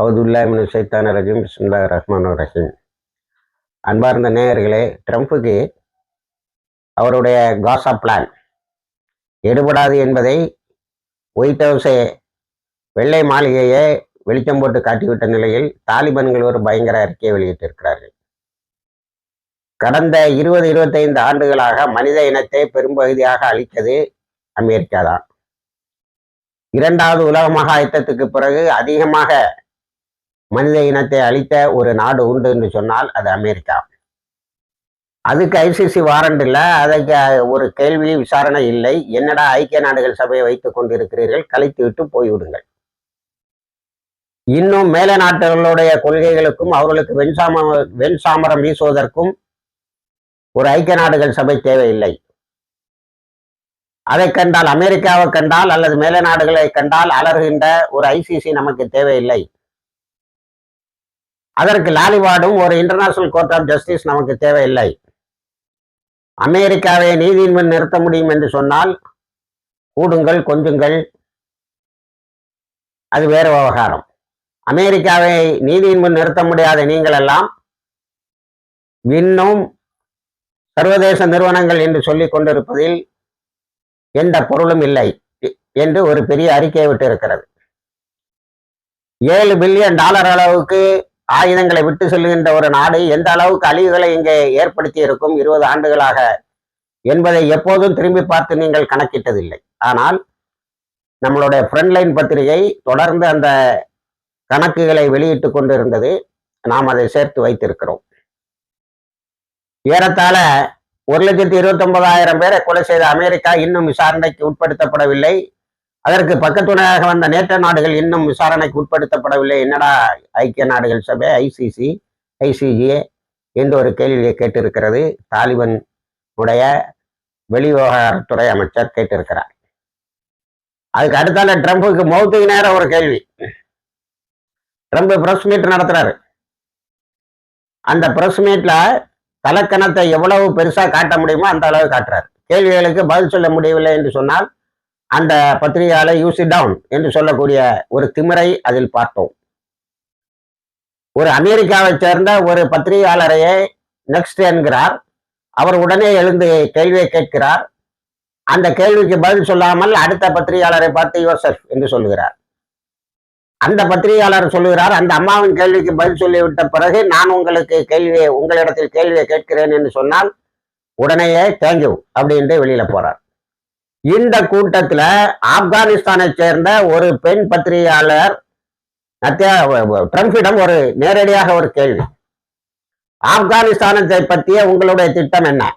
அவதுல்லாமின் சைத்தான ரஜீம். பிஸ்மில்லா ரஹ்மான் ரஹீம். அன்பார்ந்த நேயர்களே ட்ரம்ப்புக்கு அவருடைய காசா பிளான். எடுபடாது என்பதை ஒயிட் ஹவுஸே வெள்ளை மாளிகையே வெளிச்சம் போட்டு காட்டிவிட்ட நிலையில் தாலிபான்கள் ஒரு பயங்கர அறிக்கையை வெளியிட்டிருக்கிறார்கள். கடந்த இருபது இருபத்தைந்து ஆண்டுகளாக மனித இனத்தை பெரும்பகுதியாக அழித்தது அமெரிக்கா தான் இரண்டாவது உலக மகா யுத்தத்துக்கு பிறகு அதிகமாக மனித இனத்தை அழித்த ஒரு நாடு உண்டு என்று சொன்னால் அது அமெரிக்கா. அதுக்கு ஐசிசி வாரண்ட் இல்லை. அதுக்கு ஒரு கேள்வி விசாரணை இல்லை. என்னடா ஐக்கிய நாடுகள் சபையை வைத்துக் கொண்டிருக்கிறீர்கள்? கலைத்து விட்டு போய்விடுங்கள். இன்னும் மேல நாடுகளுடைய கொள்கைகளுக்கும் அவர்களுக்கு வெண்சாம வெண்சாமரம் வீசுவதற்கும் ஒரு ஐக்கிய நாடுகள் சபை தேவையில்லை. அதை கண்டால் அமெரிக்காவை கண்டால் அல்லது மேல நாடுகளை கண்டால் அலறுகின்ற ஒரு ஐசிசி நமக்கு தேவையில்லை. அதற்கு லாலிபாடும் ஒரு இன்டர்நேஷனல் கோர்ட் ஆஃப் ஜஸ்டிஸ் நமக்கு தேவையில்லை. அமெரிக்காவை நீதியின் முன் நிறுத்த முடியும் என்று சொன்னால் கூடுங்கள் கொஞ்சுங்கள். அது வேறு விவகாரம். அமெரிக்காவை நீதியின் முன் நிறுத்த முடியாத நீங்கள் எல்லாம் இன்னும் சர்வதேச நிறுவனங்கள் என்று சொல்லிக் கொண்டிருப்பதில் எந்த பொருளும் இல்லை என்று ஒரு பெரிய அறிக்கையை விட்டு இருக்கிறது ஏழு பில்லியன் டாலர் அளவுக்கு ஆயுதங்களை விட்டு செல்லுகின்ற ஒரு நாடு எந்த அளவுக்கு அழிவுகளை இங்கே ஏற்படுத்தி இருக்கும் இருபது ஆண்டுகளாக என்பதை எப்போதும் திரும்பி பார்த்து நீங்கள் கணக்கிட்டதில்லை. ஆனால் நம்மளுடைய ஃப்ரண்ட்லைன் பத்திரிகை தொடர்ந்து அந்த கணக்குகளை வெளியிட்டு கொண்டிருந்தது. நாம் அதை சேர்த்து வைத்திருக்கிறோம். ஏறத்தாழ ஒரு லட்சத்தி இருபத்தி ஒன்பதாயிரம் பேரை கொலை செய்த அமெரிக்கா இன்னும் விசாரணைக்கு உட்படுத்தப்படவில்லை. அதற்கு பக்கத்துணையாக வந்த நேற்ற நாடுகள் இன்னும் விசாரணைக்கு உட்படுத்தப்படவில்லை. என்னடா ஐக்கிய நாடுகள் சபை ஐசிசி ஐசிஜிஏ என்ற ஒரு கேள்வியை கேட்டிருக்கிறது. தாலிபன் உடைய வெளிவிவகாரத்துறை அமைச்சர் கேட்டிருக்கிறார். அதுக்கு அடுத்தால ட்ரம்புக்கு மௌத்துக்கு நேரம் ஒரு கேள்வி. ட்ரம்ப் பிரஸ் மீட் நடத்துறாரு. அந்த பிரஸ் மீட்ல தலக்கணத்தை எவ்வளவு பெருசா காட்ட முடியுமோ அந்த அளவு காட்டுறாரு. கேள்விகளுக்கு பதில் சொல்ல முடியவில்லை என்று சொன்னால் அந்த பத்திரிகையாளர் யூஸ் டவுன் என்று சொல்லக்கூடிய ஒரு திமிரை அதில் பார்த்தோம். ஒரு அமெரிக்காவை சேர்ந்த ஒரு பத்திரிகையாளரையே நெக்ஸ்ட் என்கிறார். அவர் உடனே எழுந்து கேள்வியை கேட்கிறார். அந்த கேள்விக்கு பதில் சொல்லாமல் அடுத்த பத்திரிகையாளரை பார்த்து யோசப் என்று சொல்லுகிறார். அந்த பத்திரிகையாளர் சொல்லுகிறார் அந்த அம்மாவின் கேள்விக்கு பதில் சொல்லிவிட்ட பிறகு நான் உங்களுக்கு கேள்வியை உங்களிடத்தில் கேள்வியை கேட்கிறேன் என்று சொன்னால் உடனேயே தேங்க்யூ அப்படின்ட்டு வெளியில போறார். இந்த கூட்டத்துல ஆப்கானிஸ்தானை சேர்ந்த ஒரு பெண் பத்திரிகையாளர் ட்ரம்பிடம் ஒரு நேரடியாக ஒரு கேள்வி. ஆப்கானிஸ்தானத்தை பற்றிய உங்களுடைய திட்டம் என்ன?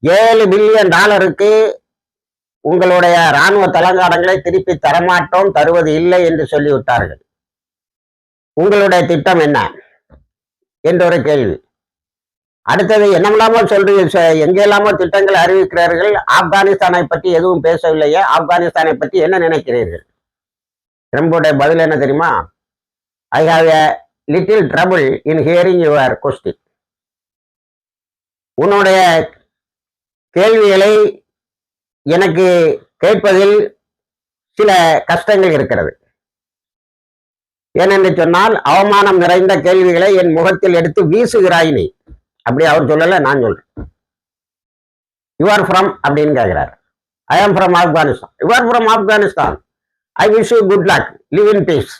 ஏழு பில்லியன் டாலருக்கு உங்களுடைய இராணுவ தளங்காடங்களை திருப்பி தரமாட்டோம் தருவது இல்லை என்று சொல்லிவிட்டார்கள். உங்களுடைய திட்டம் என்ன? என்ற ஒரு கேள்வி. அடுத்தது என்னமெல்லாமோ சொல்றீங்க எங்கெல்லாமோ திட்டங்களை அறிவிக்கிறார்கள். ஆப்கானிஸ்தானை பற்றி எதுவும் பேசவில்லையே. ஆப்கானிஸ்தானை பற்றி என்ன நினைக்கிறீர்கள்? ட்ரம்புடைய பதில் என்ன தெரியுமா? I have a little trouble in hearing your question உன்னுடைய கேள்விகளை எனக்கு கேட்பதில் சில கஷ்டங்கள் இருக்கிறது. ஏனென்று சொன்னால் அவமானம் நிறைந்த கேள்விகளை என் முகத்தில் எடுத்து வீசுகிறாய் நீ. அப்படி அவர் சொல்லல நான் சொல்றேன். யுவர் ஃப்ரம் அப்படின்னு கேட்கிறார் I am from Afghanistan or from Afghanistan I wish you good luck live in peace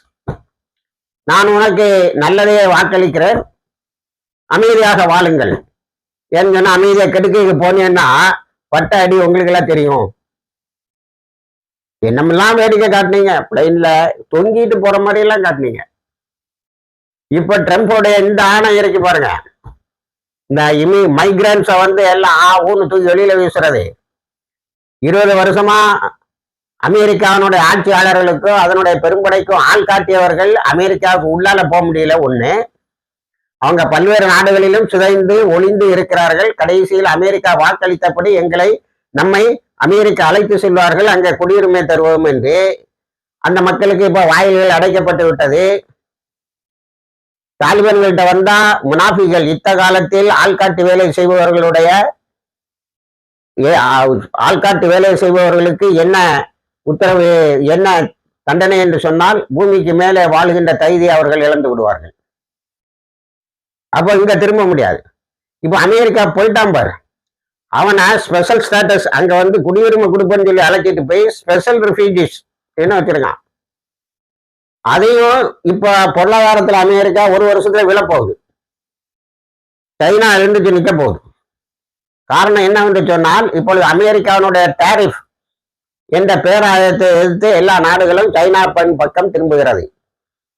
நான் உனக்கு நல்லதையே வாக்களிக்கிறேன். அமைதியாக வாழுங்கள். ஏன்னு சொன்னா அமைதியை கெடுக்க போனேன்னா பட்ட அடி உங்களுக்கு எல்லாம் தெரியும். என்னமெல்லாம் வேடிக்கை காட்டினீங்க? பிளைன்ல தொங்கிட்டு போற மாதிரி எல்லாம் காட்டினீங்க. இப்ப ட்ரம்போடைய இந்த ஆணை இறக்கி பாருங்க. இந்த இமி மைக்ரன்ஸை வந்து எல்லாம் ஆ ஊன்னு தூக்கி வெளியில வீசுறது. இருபது வருஷமா அமெரிக்காவினுடைய ஆட்சியாளர்களுக்கும் அதனுடைய பெரும்படைக்கும் ஆள் காட்டியவர்கள் அமெரிக்காவுக்கு உள்ளால போக முடியல ஒண்ணு. அவங்க பல்வேறு நாடுகளிலும் சிதைந்து ஒளிந்து இருக்கிறார்கள். கடைசியில் அமெரிக்கா வாக்களித்தபடி எங்களை நம்மை அமெரிக்கா அழைத்து செல்வார்கள். அங்கே குடியுரிமை தருவோம் என்று. அந்த மக்களுக்கு இப்ப வாயில்கள் அடைக்கப்பட்டு விட்டது. தாலிபான்கள்கிட்ட வந்தா முனாஃபிகள் யுத்த காலத்தில் ஆள்காட்டு வேலை செய்பவர்களுடைய ஆள்காட்டு வேலை செய்பவர்களுக்கு என்ன உத்தரவு என்ன தண்டனை என்று சொன்னால் பூமிக்கு மேலே வாழ்கின்ற தகுதியை அவர்கள் இழந்து விடுவார்கள். அப்போ இங்க திரும்ப முடியாது. இப்போ அமெரிக்கா போயிட்டான் பாரு. அவனை ஸ்பெஷல் ஸ்டேட்டஸ் அங்க வந்து குடியுரிமை கொடுப்பேன்னு சொல்லி அழைச்சிட்டு போய் ஸ்பெஷல் ரிஃப்யூஜிஸ் என்ன வச்சிருக்கான். அதையும் இப்ப பொருளாதாரத்துல அமெரிக்கா ஒரு வருஷத்துல விழப்போகுது. சைனா எழுந்துச்சு நிக்க போகுது காரணம் என்னவென்று சொன்னால் இப்பொழுது அமெரிக்காவினுடைய டேரிஃப் என்ற பேராயத்தை எதிர்த்து எல்லா நாடுகளும் சைனா பண் பக்கம் திரும்புகிறது.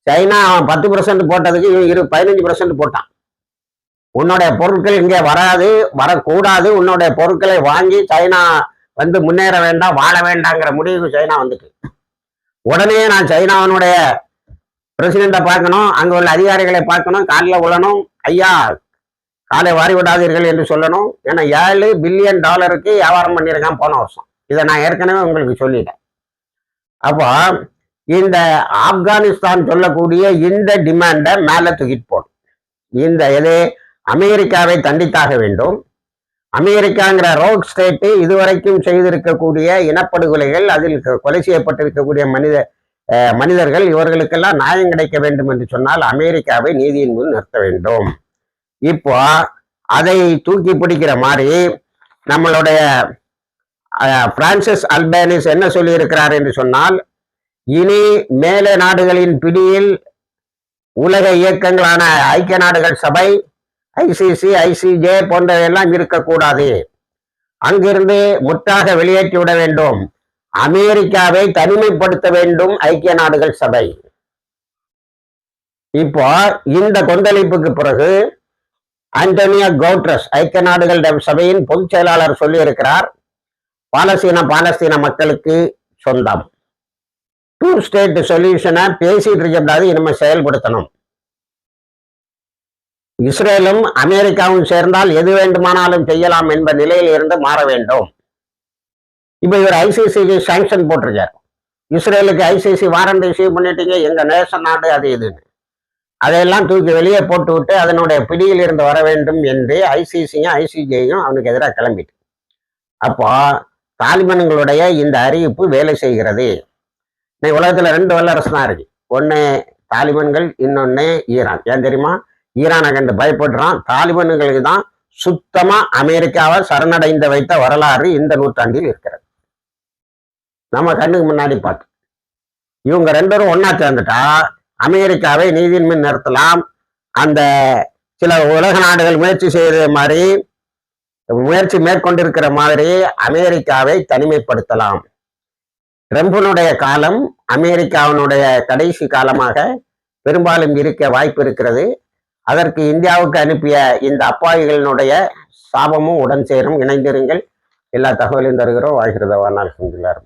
சைனா அவன் பத்து பர்சன்ட் போட்டதுக்கு இவன் இரு பதினஞ்சு பர்சன்ட் போட்டான். உன்னுடைய பொருட்கள் இங்கே வராது வரக்கூடாது உன்னுடைய பொருட்களை வாங்கி சைனா வந்து முன்னேற வேண்டாம் வாழ வேண்டாங்கிற முடிவுக்கு சைனா வந்துட்டு. உடனே நான் சைனாவினுடைய பிரசிடெண்ட்டை பார்க்கணும். அங்க உள்ள அதிகாரிகளை பார்க்கணும். காலில் விழணும் ஐயா காலை வாரி விடாதீர்கள் என்று சொல்லணும். ஏன்னா ஏழு பில்லியன் டாலருக்கு வியாபாரம் பண்ணியிருக்கான் போன வருஷம். இதை நான் ஏற்கனவே உங்களுக்கு சொல்லிட்டேன். அப்போ இந்த ஆப்கானிஸ்தான் சொல்லக்கூடிய இந்த டிமாண்டை மேலே தூக்கிட்டு போடும் இந்த எது அமெரிக்காவை தண்டித்தாக வேண்டும். அமெரிக்காங்கிற ரோட் ஸ்டேட்டு இதுவரைக்கும் செய்திருக்கக்கூடிய இனப்படுகொலைகள் அதில் கொலை செய்யப்பட்டிருக்கக்கூடிய மனித அஹ், மனிதர்கள் இவர்களுக்கெல்லாம் நியாயம் கிடைக்க வேண்டும் என்று சொன்னால் அமெரிக்காவை நீதியின் முன் நிறுத்த வேண்டும். இப்போ அதை தூக்கி பிடிக்கிற மாதிரி நம்மளுடைய பிரான்சிஸ் அல்பேனிஸ் என்ன சொல்லியிருக்கிறார் என்று சொன்னால் இனி மேலே நாடுகளின் பிடியில் உலக இயக்கங்களான ஐக்கிய நாடுகள் சபை ஐசிசி ஐசிஜே போன்றவையெல்லாம் இருக்கக்கூடாது. அங்கிருந்து முற்றாக வெளியேற்றி விட வேண்டும். அமெரிக்காவை தனிமைப்படுத்த வேண்டும் ஐக்கிய நாடுகள் சபை. இப்போ இந்த கொந்தளிப்புக்கு பிறகு ஆண்டோனியோ கவுட்ரஸ் ஐக்கிய நாடுகள் சபையின் பொதுச் செயலாளர் சொல்லியிருக்கிறார் பாலஸ்தீன பாலஸ்தீன மக்களுக்கு சொந்தம். டூ ஸ்டேட் சொல்யூஷனை பேசிட்டு இருக்கக்கூடாது இனிமே செயல்படுத்தணும். இஸ்ரேலும் அமெரிக்காவும் சேர்ந்தால் எது வேண்டுமானாலும் செய்யலாம் என்ற நிலையில் இருந்து மாற வேண்டும். இப்போ இவர் ஐசிசிக்கு சாங்ஷன் போட்டிருக்கார். இஸ்ரேலுக்கு ஐசிசி வாரண்ட் இஷ்யூ பண்ணிட்டீங்க எங்க நேச நாடு அது இதுன்னு அதையெல்லாம் தூக்கி வெளியே போட்டு விட்டு அதனுடைய பிடியில் இருந்து வர வேண்டும் என்று ஐசிசியும் ஐசிஜேயும் அவனுக்கு எதிராக கிளம்பிட்டு. அப்போ தாலிபான்களுடைய இந்த அறிவிப்பு வேலை செய்கிறது. இன்னைக்கு உலகத்துல ரெண்டு வல்லரசு தான் இருக்கு. ஒன்று தாலிபான்கள் இன்னொன்று ஈரான். ஏன் தெரியுமா? ஈரானை கண்டு பயப்படுறான். தாலிபான்களுக்கு தான் சுத்தமா அமெரிக்காவை சரணடைந்த வைத்த வரலாறு இந்த நூற்றாண்டில் இருக்கிறது. நம்ம கண்ணுக்கு முன்னாடி பார்த்து. இவங்க ரெண்டு பேரும் ஒண்ணா சேர்ந்துட்டா அமெரிக்காவை நீதியின்மை நிறுத்தலாம். அந்த சில உலக நாடுகள் முயற்சி செய்த மாதிரி முயற்சி மேற்கொண்டிருக்கிற மாதிரி அமெரிக்காவை தனிமைப்படுத்தலாம். ட்ரம்பினுடைய காலம் அமெரிக்காவினுடைய கடைசி காலமாக பெரும்பாலும் இருக்க வாய்ப்பு இருக்கிறது. அதற்கு இந்தியாவுக்கு அனுப்பிய இந்த அப்பாவிகளினுடைய சாபமும் உடன் சேரும். இணைந்திருங்கள். எல்லா தகவலையும் தருகிறோம். வாழ்கிறத வாழ்நாள் செஞ்சுள்ளார்